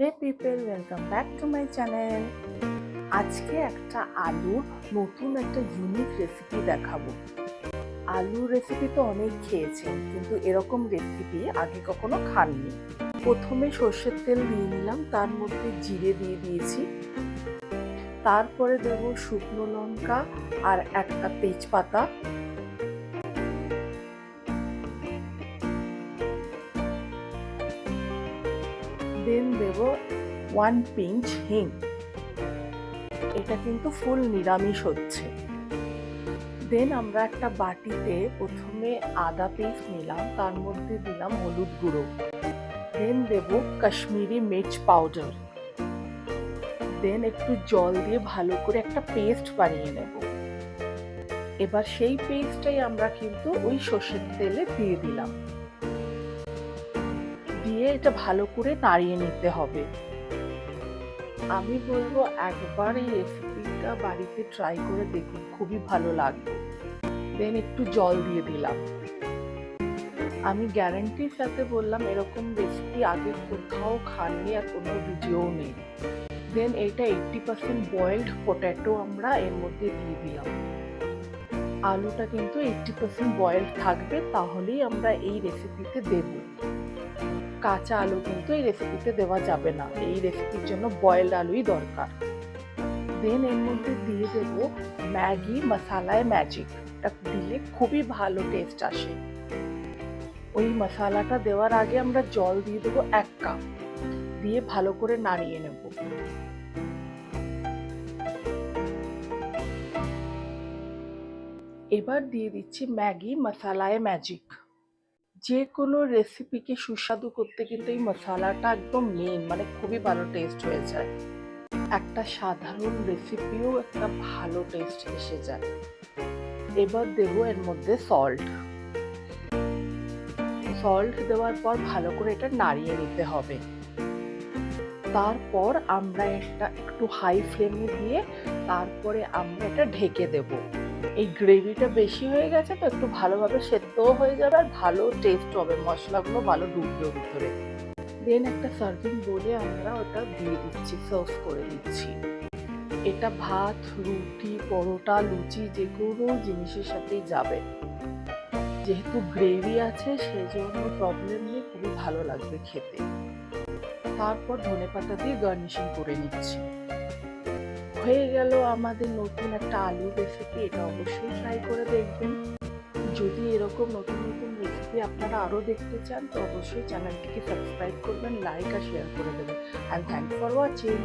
Hey people welcome back to my channel আজকে একটা আলুর নতুন একটা ইউনিক রেসিপি দেখাবো। আলুর রেসিপি তো অনেক খেয়েছেন, কিন্তু এরকম রেসিপি আগে কখনো খাননি। প্রথমে সর্ষের তেল দিয়ে নিলাম, তার মধ্যে জিরে দিয়ে দিয়েছি। তারপরে দেব শুকনো লঙ্কা আর একটা তেজপাতা। দেন দেব ওয়ান পিঞ্চ হিং এটা কিন্তু ফুল নিরামিষ হচ্ছে। দেন আমরা একটা বাটিতে প্রথমে আদা পেস্ট নিলাম, তার মধ্যে দিলাম হলুদ গুঁড়ো। দেন দেব কাশ্মীরি মির্চ পাউডার। দেন একটু জল দিয়ে ভালো করে একটা পেস্ট বানিয়ে নেব। এবার সেই পেস্টটাই আমরা কিন্তু ওই সর্ষের তেলে দিয়ে দিলাম। দিয়ে এটা ভালো করে নাড়িয়ে নিতে হবে। আমি বলব একবার এই রেসিপিটা বাড়িতে ট্রাই করে দেখুন, খুবই ভালো লাগবে। দেন একটু জল দিয়ে দিলাম। আমি গ্যারান্টির সাথে বললাম এরকম রেসিপি আগে কোথাও খাননি আর কোনো ভিডিও নেই। দেন এটা এইটটি পার্সেন্ট বয়েলড পটেটো আমরা এর মধ্যে দিয়ে দিলাম। আলুটা কিন্তু এইটটি পার্সেন্ট বয়েলড থাকবে, তাহলেই আমরা এই রেসিপিতে দেবো। কাঁচা আলু কিন্তু এই রেসিপিতে দেওয়া যাবে না। এই রেসিপির জন্য বয়েলড আলুই দরকার। দেন এর মধ্যে দিয়ে দেব ম্যাগি, মশালায় ম্যাজিক এটা দিলে খুবই ভালো টেস্ট আসে। ওই মশালাটা দেওয়ার আগে আমরা জল দিয়ে দেবো এক কাপ দিয়ে ভালো করে নাড়িয়ে নেব। এবার দিয়ে দিচ্ছি ম্যাগি, মশালায় ম্যাজিক যে কোনো রেসিপিকে সুস্বাদু করতে কিন্তু এই মশলাটা একদম মেন মানে খুবই ভালো টেস্ট হয়ে যায়। একটা সাধারণ রেসিপিও একটা ভালো টেস্ট এসে যায়। এবার দেবো এর মধ্যে সল্ট সল্ট দেওয়ার পর ভালো করে এটা নাড়িয়ে নিতে হবে। তারপর আমরা এটা একটু হাই ফ্লেমে দিয়ে তারপরে আমরা এটা ঢেকে দেবো। এই গ্রেভিটা বেশি হয়ে গেছে তো একটু ভালোভাবে সেদ্ধও হয়ে যাবে আর ভালো টেস্ট হবে। মশলাগুলো ভালো ঢুকবে ভিতরে। দেন একটা সার্ভিং বলে আমরা ওটা দিয়ে দিচ্ছি সার্ভ করে দিচ্ছি। এটা ভাত, রুটি, পরোটা, লুচি, যে কোনো জিনিসের সাথেই যাবে। যেহেতু গ্রেভি আছে সেই জন্য প্রবলেম নেই, খুবই ভালো লাগবে খেতে। তারপর ধনে পাতা দিয়ে গার্নিশিং করে নিচ্ছি। হয়ে গেল আমাদের নতুন একটা আলু রেসিপি এটা অবশ্যই ট্রাই করে দেখবেন। যদি এরকম নতুন নতুন রেসিপি আপনারা আরও দেখতে চান, তো অবশ্যই চ্যানেলটিকে সাবস্ক্রাইব করবেন লাইক আর শেয়ার করে দেবেন। And thank for watching